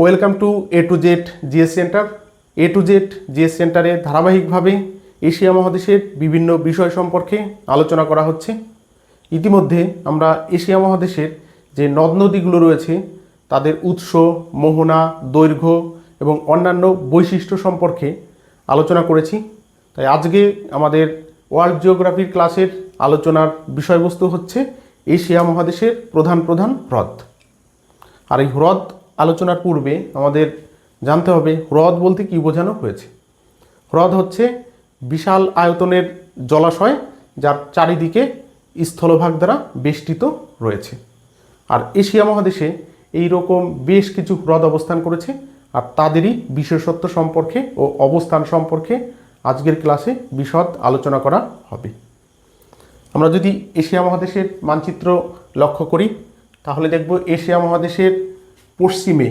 Welcome to A to Z GS centre A to Z GS সেন্টারে ধারাবাহিকভাবে Asia মহাদেশের বিভিন্ন বিষয় সম্পর্কে আলোচনা করা হচ্ছে। ইতিমধ্যে আমরা এশিয়া মহাদেশের যে নদ নদীগুলো রয়েছে, তাদের উৎস, মোহনা, দৈর্ঘ্য এবং অন্যান্য বৈশিষ্ট্য সম্পর্কে আলোচনা করেছি। তাই আজকে আমাদের ওয়ার্ল্ড জিওগ্রাফির ক্লাসের আলোচনার বিষয়বস্তু হচ্ছে এশিয়া মহাদেশের প্রধান প্রধান হ্রদ। আর এই হ্রদ আলোচনার পূর্বে আমাদের জানতে হবে হ্রদ বলতে কী বোঝানো হয়েছে। হ্রদ হচ্ছে বিশাল আয়তনের জলাশয় যার চারিদিকে স্থলভাগ দ্বারা বেষ্টিত রয়েছে। আর এশিয়া মহাদেশে এই রকম বেশ কিছু হ্রদ অবস্থান করেছে আর তাদেরই বিশেষত্ব সম্পর্কে ও অবস্থান সম্পর্কে আজকের ক্লাসে বিশদ আলোচনা করা হবে। আমরা যদি এশিয়া মহাদেশের মানচিত্র লক্ষ্য করি, তাহলে দেখব এশিয়া মহাদেশের পশ্চিমে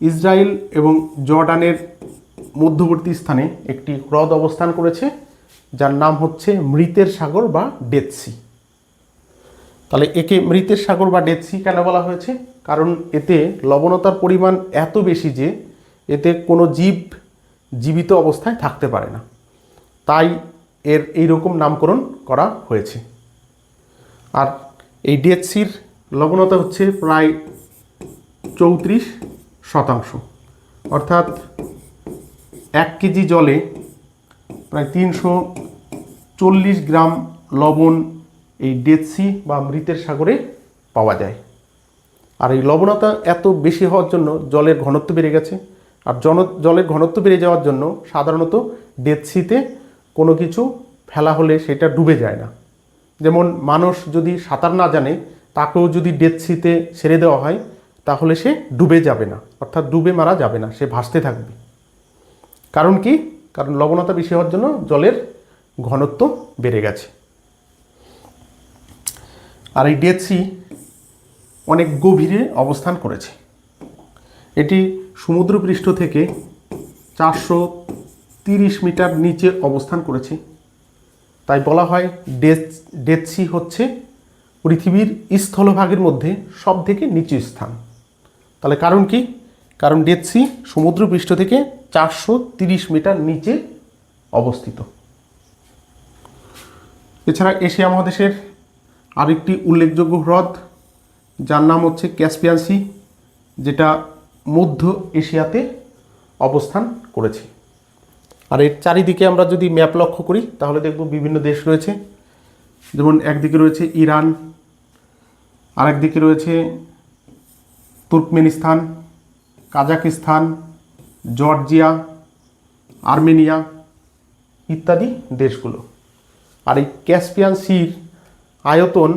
ইসরায়েল এবং জর্ডানের মধ্যবর্তী স্থানে একটি হ্রদ অবস্থান করেছে, যার নাম হচ্ছে মৃতের সাগর বা ডেথ সি। তাহলে একে মৃতের সাগর বা ডেথ সি কেন বলা হয়েছে? কারণ এতে লবণতার পরিমাণ এত বেশি যে এতে কোনো জীব জীবিত অবস্থায় থাকতে পারে না। তাই এর এই রকম নামকরণ করা হয়েছে। আর এই ডেথ সির লবণতা হচ্ছে প্রায় চৌত্রিশ শতাংশ। অর্থাৎ এক কেজি জলে প্রায় তিনশো চল্লিশ গ্রাম লবণ এই ডেথ সি বা মৃতের সাগরে পাওয়া যায়। আর এই লবণতা এত বেশি হওয়ার জন্য জলের ঘনত্ব বেড়ে গেছে। আর জন, জলের ঘনত্ব বেড়ে যাওয়ার জন্য সাধারণত ডেথ সিতে কোনো কিছু ফেলা হলে সেটা ডুবে যায় না। যেমন মানুষ যদি সাঁতার না জানে, তাকেও যদি ডেথ সিতে ছেড়ে দেওয়া হয় তাহলে সে ডুবে যাবে না, অর্থাৎ ডুবে মারা যাবে না, সে ভাসতে থাকবে। কারণ কি? কারণ লবণতা বেশি হওয়ার জন্য জলের ঘনত্ব বেড়ে গেছে। আর এই ডেথ সি অনেক গভীরে অবস্থান করেছে। এটি সমুদ্রপৃষ্ঠ থেকে চারশো তিরিশ মিটার নিচে অবস্থান করেছে। তাই বলা হয় ডেথ ডেথসি হচ্ছে পৃথিবীর স্থলভাগের মধ্যে সব থেকে নিচু স্থান। তাহলে কারণ কি? কারণ ডেথ সি সমুদ্রপৃষ্ঠ থেকে চারশো তিরিশ মিটার নিচে অবস্থিত। এছাড়া এশিয়া মহাদেশের আরেকটি উল্লেখযোগ্য হ্রদ, যার নাম হচ্ছে ক্যাসপিয়ান সি, যেটা মধ্য এশিয়াতে অবস্থান করেছে। আর এর চারিদিকে আমরা যদি ম্যাপ লক্ষ্য করি, তাহলে দেখব বিভিন্ন দেশ রয়েছে। যেমন একদিকে রয়েছে ইরান, আরেকদিকে রয়েছে তুর্কমেনিস্তান, কাজাকিস্তান, জর্জিয়া, আর্মেনিয়া ইত্যাদি দেশগুলো। আর এই ক্যাসপিয়ান সির আয়তন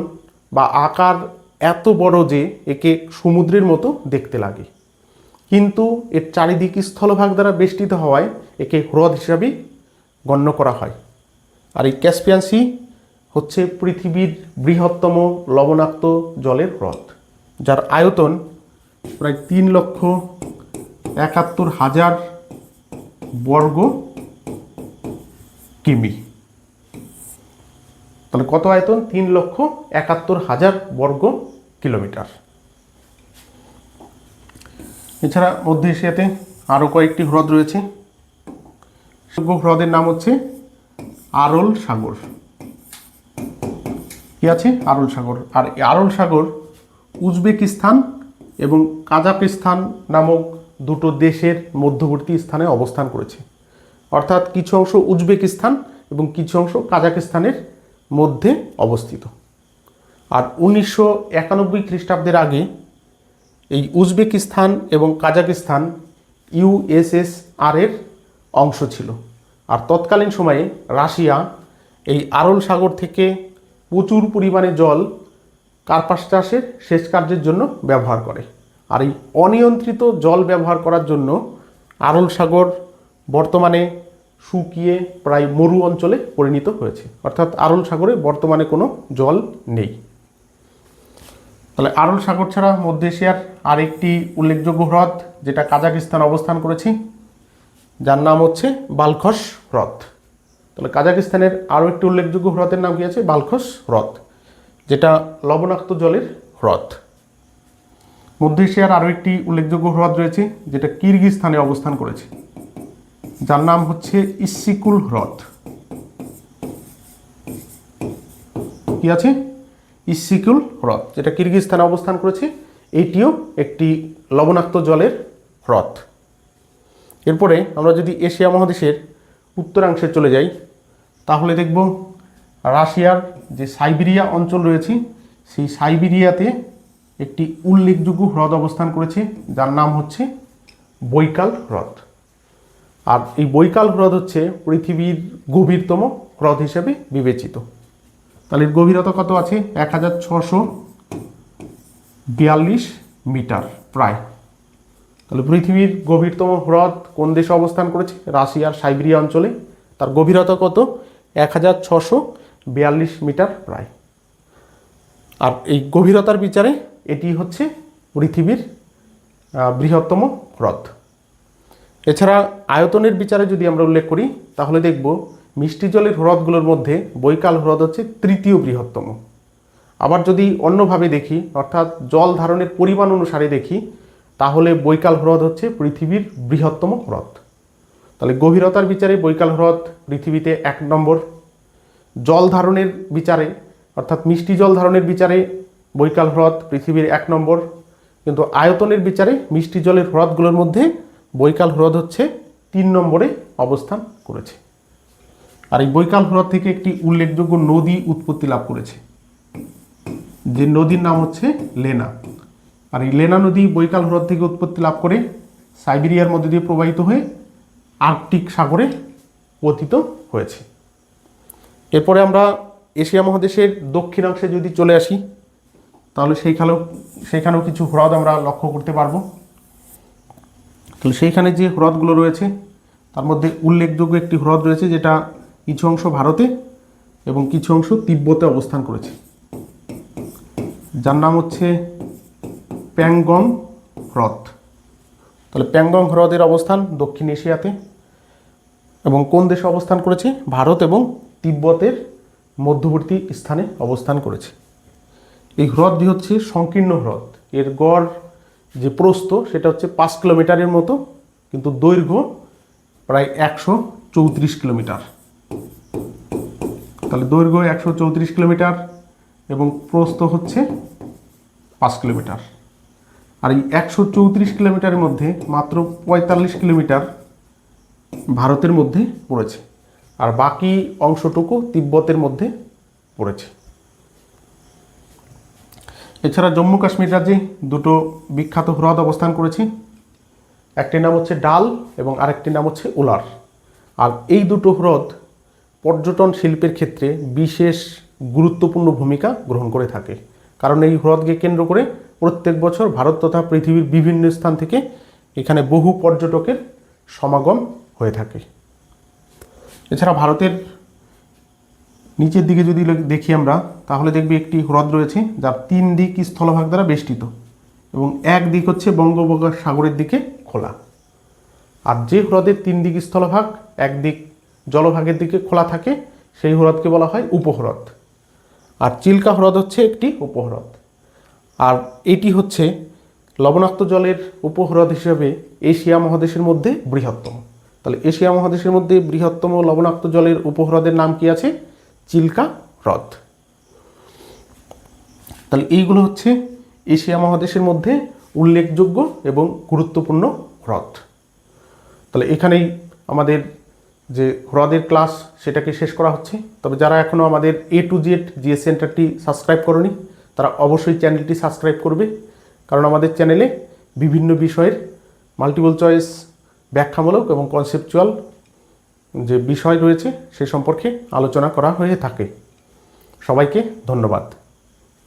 বা আকার এত বড় যে একে সমুদ্রের মতো দেখতে লাগে। কিন্তু এর চারিদিক স্থলভাগ দ্বারা বেষ্টিত হওয়ায় একে হ্রদ হিসাবেই গণ্য করা হয়। আর এই ক্যাসপিয়ান সি হচ্ছে পৃথিবীর বৃহত্তম লবণাক্ত জলের হ্রদ, যার আয়তন প্রায় তিন লক্ষ একাত্তর হাজার বর্গ কিমি। তাহলে কত আয়তন? তিন লক্ষ একাত্তর হাজার বর্গ কিলোমিটার। এছাড়া মধ্য এশিয়াতে আরও কয়েকটি হ্রদ রয়েছে। হ্রদের নাম হচ্ছে আরল সাগর। কি আছে? আরল সাগর। আর আরল সাগর উজবেকিস্তান এবং কাজাকিস্তান নামক দুটো দেশের মধ্যবর্তী স্থানে অবস্থান করেছে। অর্থাৎ কিছু অংশ উজবেকিস্তান এবং কিছু অংশ কাজাকিস্তানের মধ্যে অবস্থিত। আর উনিশশো একানব্বই খ্রিস্টাব্দের আগে এই উজবেকিস্তান এবং কাজাকিস্তান ইউএসএসআর এর অংশ ছিল। আর তৎকালীন সময়ে রাশিয়া এই আরল সাগর থেকে প্রচুর পরিমাণে জল কার্পাস চাষের সেচ কার্যের জন্য ব্যবহার করে? আর এই অনিয়ন্ত্রিত জল ব্যবহার করার জন্য আরল সাগর বর্তমানে শুকিয়ে প্রায় মরু অঞ্চলে পরিণত হয়েছে। অর্থাৎ আরল সাগরে বর্তমানে কোনো জল নেই। তাহলে আরল সাগর ছাড়া মধ্য এশিয়ার আরেকটি উল্লেখযোগ্য হ্রদ, যেটা কাজাকিস্তান অবস্থান করেছে, যার নাম হচ্ছে বালখস হ্রদ। তাহলে কাজাকিস্তানের আরও একটি উল্লেখযোগ্য হ্রদের নাম কি আছে? বালখস হ্রদ। যেটা লবণাক্ত জলের হ্রদ। মধ্য এশিয়ার আরও একটি উল্লেখযোগ্য হ্রদ রয়েছে, যেটা কিরগিজস্তানে অবস্থান করেছে। যার নাম হচ্ছে ইসিকুল হ্রদ। কি আছে? ইসিকুল হ্রদ, যেটা কিরগিজস্তানে অবস্থান করেছে এইটিও একটি লবণাক্ত জলের হ্রদ। এরপরে আমরা যদি এশিয়া মহাদেশের উত্তরাংশে চলে যাই, তাহলে দেখব রাশিয়ার যে সাইবেরিয়া অঞ্চল রয়েছে, সেই সাইবেরিয়াতে একটি উল্লেখযোগ্য হ্রদ অবস্থান করেছে, যার নাম হচ্ছে বৈকাল হ্রদ। আর এই বৈকাল হ্রদ হচ্ছে পৃথিবীর গভীরতম হ্রদ হিসেবে বিবেচিত। তাহলে এর গভীরতা কত আছে? এক হাজার ছশো বিয়াল্লিশ মিটার প্রায়। তাহলে পৃথিবীর গভীরতম হ্রদ কোন দেশে অবস্থান করেছে? রাশিয়ার সাইবেরিয়া অঞ্চলে। তার গভীরতা কত? এক হাজার ছশো বিয়াল্লিশ মিটার প্রায়। আর এই গভীরতার বিচারে? এটি হচ্ছে পৃথিবীর বৃহত্তম হ্রদ। এছাড়া আয়তনের বিচারে যদি আমরা উল্লেখ করি তাহলে দেখব মিষ্টি জলের হ্রদগুলোর মধ্যে বৈকাল হ্রদ হচ্ছে তৃতীয় বৃহত্তম। আবার যদি অন্যভাবে দেখি অর্থাৎ জল ধারণের পরিমাণ অনুসারে দেখি তাহলে বৈকাল হ্রদ হচ্ছে পৃথিবীর বৃহত্তম হ্রদ। তাহলে গভীরতার বিচারে বৈকাল হ্রদ পৃথিবীতে এক নম্বর। জল ধারণের বিচারে, অর্থাৎ মিষ্টি জল ধারণের বিচারে বৈকাল হ্রদ পৃথিবীর এক নম্বর, কিন্তু আয়তনের বিচারে মিষ্টি জলের হ্রদগুলোর মধ্যে বৈকাল হ্রদ হচ্ছে তিন নম্বরে অবস্থান করেছে। আর এই বৈকাল হ্রদ থেকে একটি উল্লেখযোগ্য নদী উৎপত্তি লাভ করেছে। যে নদীর নাম হচ্ছে লেনা। আর এই লেনা নদী বৈকাল হ্রদ থেকে উৎপত্তি লাভ করে সাইবেরিয়ার মধ্যে দিয়ে প্রবাহিত হয়ে আর্কটিক সাগরে পতিত হয়েছে। এরপরে আমরা এশিয়া মহাদেশের দক্ষিণাংশে যদি চলে আসি, তাহলে সেইখানেও সেইখানেও কিছু হ্রদ আমরা লক্ষ্য করতে পারব। তাহলে সেইখানে যে হ্রদগুলো রয়েছে, তার মধ্যে উল্লেখযোগ্য একটি হ্রদ রয়েছে, যেটা কিছু অংশ ভারতে এবং কিছু অংশ তিব্বতে অবস্থান করেছে। যার নাম হচ্ছে প্যাংগং হ্রদ। তাহলে প্যাংগং হ্রদের অবস্থান দক্ষিণ এশিয়াতে এবং কোন দেশে অবস্থান করেছে? ভারত এবং তিব্বতের মধ্যবর্তী স্থানে অবস্থান করেছে। এই হ্রদটি হচ্ছে সংকীর্ণ হ্রদ। এর গড় যে প্রস্থ, সেটা হচ্ছে পাঁচ কিলোমিটারের মতো, কিন্তু দৈর্ঘ্য প্রায় একশো চৌত্রিশ কিলোমিটার। তাহলে দৈর্ঘ্য একশো চৌত্রিশ কিলোমিটার এবং প্রস্থ হচ্ছে পাঁচ কিলোমিটার। আর এই একশো চৌত্রিশ কিলোমিটারের মধ্যে মাত্র পঁয়তাল্লিশ কিলোমিটার ভারতের মধ্যে পড়েছে। আর বাকি অংশটুকু তিব্বতের মধ্যে পড়েছে। এছাড়া জম্মু কাশ্মীর রাজ্যে দুটো বিখ্যাত হ্রদ অবস্থান করেছে। একটির নাম হচ্ছে ডাল এবং আরেকটির নাম হচ্ছে উলার। আর এই দুটো হ্রদ পর্যটন শিল্পের ক্ষেত্রে বিশেষ গুরুত্বপূর্ণ ভূমিকা গ্রহণ করে থাকে। কারণ এই হ্রদকে কেন্দ্র করে প্রত্যেক বছর ভারত তথা পৃথিবীর বিভিন্ন স্থান থেকে এখানে বহু পর্যটকের সমাগম হয়ে থাকে। এছাড়া ভারতের নিচের দিকে যদি দেখি আমরা, তাহলে দেখবি একটি হ্রদ রয়েছে, যার তিন দিক স্থলভাগ দ্বারা বেষ্টিত এবং এক দিক হচ্ছে বঙ্গোপসাগর সাগরের দিকে খোলা। আর যে হ্রদের তিন দিক স্থলভাগ একদিক জলভাগের দিকে খোলা থাকে, সেই হ্রদকে বলা হয় উপহ্রদ। আর চিল্কা হ্রদ হচ্ছে একটি উপহ্রদ। আর এটি হচ্ছে লবণাক্ত জলের উপহ্রদ হিসেবে এশিয়া মহাদেশের মধ্যে বৃহত্তম। তাহলে এশিয়া মহাদেশের মধ্যে বৃহত্তম লবণাক্ত জলের উপহ্রদের নাম কি আছে? চিল্কা হ্রদ। তাহলে এইগুলো হচ্ছে এশিয়া মহাদেশের মধ্যে উল্লেখযোগ্য এবং গুরুত্বপূর্ণ হ্রদ। তাহলে এখানেই আমাদের যে হ্রদের ক্লাস সেটাকে শেষ করা হচ্ছে। তবে যারা এখনও আমাদের এ টু জেড জিএস সেন্টারটি সাবস্ক্রাইব করনি, তারা অবশ্যই চ্যানেলটি সাবস্ক্রাইব করবে। কারণ আমাদের চ্যানেলে বিভিন্ন বিষয়ের মাল্টিপল চয়েস ব্যাখ্যামূলক এবং কনসেপচুয়াল যে বিষয় রয়েছে সে সম্পর্কে আলোচনা করা হয়ে থাকে। সবাইকে ধন্যবাদ।